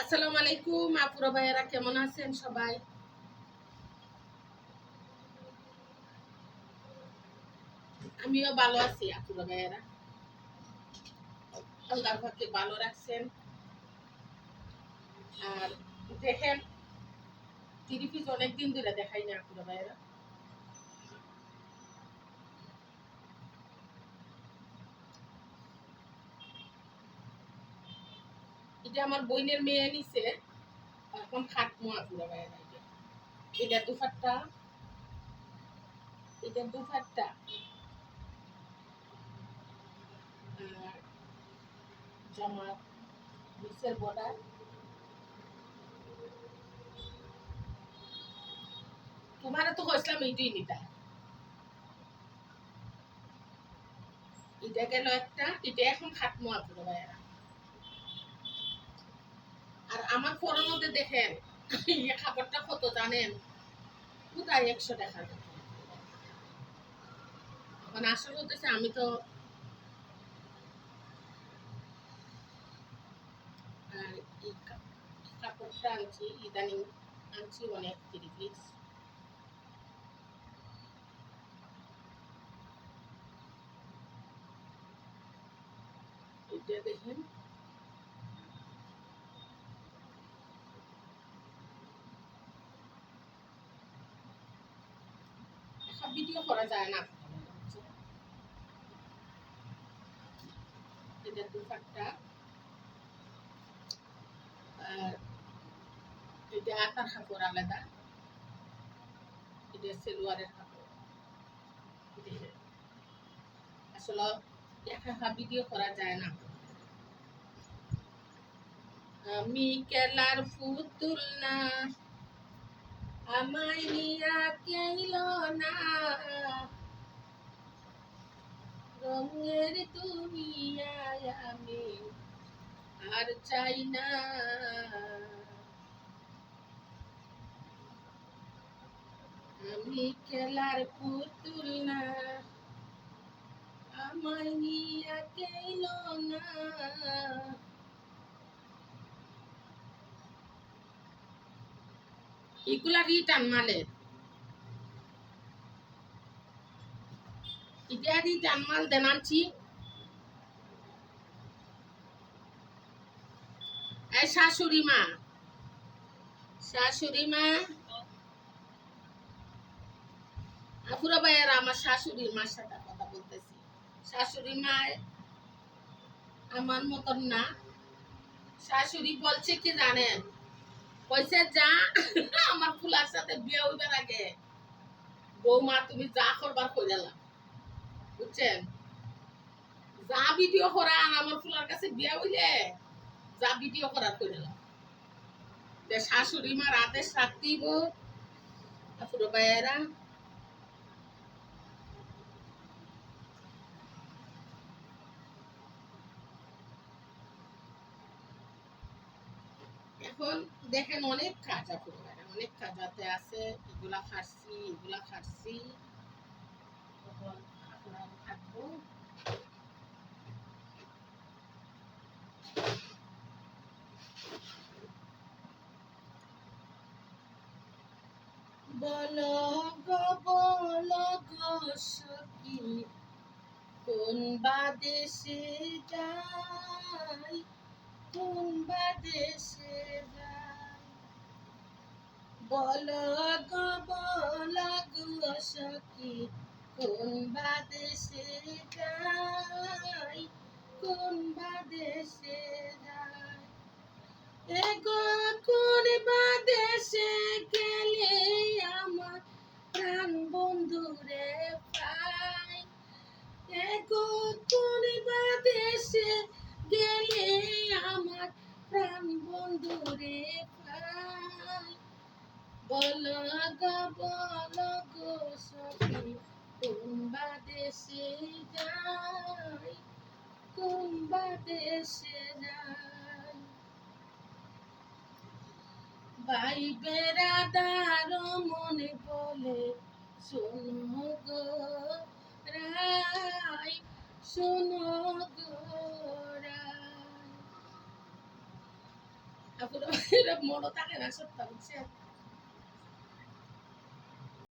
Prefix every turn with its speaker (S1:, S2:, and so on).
S1: আসসালামু আলাইকুম, আপুরা ভাইয়েরা কেমন আছেন সবাই? আমিও ভালো আছি, আপুরা ভাইয়েরা। আল্লাহ পাকে ভালো রাখছেন। আর দেখেন তিরিপিস অনেকদিন ধরে দেখাই না, আপুরা ভাইয়েরা। এটা আমার বইনের মেয়ে নিছে, এখন খাটমো আপুরা ভাইয়েরা এটা এটা দুফারটা এটা দুফারটা জামা নিচের বর্ডার। তোমার তো কইছিলাম এইটাই নিতা। এটা গেল একটা, এটা এখন খাটমো আপুরা ভাইয়েরা আর আমার ফোনের মধ্যে দেখেন, এই খাবারটা কত জানেন কোথায় একশো টাকার মতো। এখন আসল হতেছে আমি তো কাপড়টা আনছি, ইদানিং আনছি অনেক পিস এটা দেখেন ভিডিও করা যায় না। আলাদা। সেলোয়ারের ভিডিও করা যায় না। আমি কেলার পুতুল না আমায় নিয়া কেইল না? রঙের দুনিয়ায় আমি আর চাই না। আমি খেলার পুতুল না। আমায় নিয়া কেইল না? রিটার্ন শাশুড়ি মা। শাশুড়ি মা। আমার শাশুড়ির মার সাথে কথা বলতেছি। শাশুড়ি মা আমার মতন না। শাশুড়ি বলছে কি জানেন? কইছে যা আমার ফুলার সাথে বিয়ে হইবার আগে। বৌমা, তুমি যা করবার কই দিলা। বুঝছেন যা ভিডিও করা আমার ফুলার কাছে বিয়ে হইলে, যা ভিডিও করার কই যে শাশুড়ি মার আদেশ রাখতেই বউ ভাইয়েরা এখন দেখেন অনেক কাজ ভাইয়েরা অনেক কাজ হাতে আছে, এগুলা খাচ্ছি এগুলা খাচ্ছি বলো গো বলো গো, সখী, কোন বাদেশে যাই? বলো গো সখী, কোন বাদেশে যাই কোন বাদেশে যাই এগো কোন বাদেশে গেলে আমার প্রাণ বন্ধুরে পাই এগো কোন বাদেশে গেলে আমার প্রাণ বন্ধুরে পাই বলো বলো গো সখী কোন বাদেশে যাই কোন বাদেশে যাই ভাই বেড়াদার মনে বলে, শোনো গো রাই শোনো গো রাই আপুরা বাইরে থাকে না সত্য বুঝছেন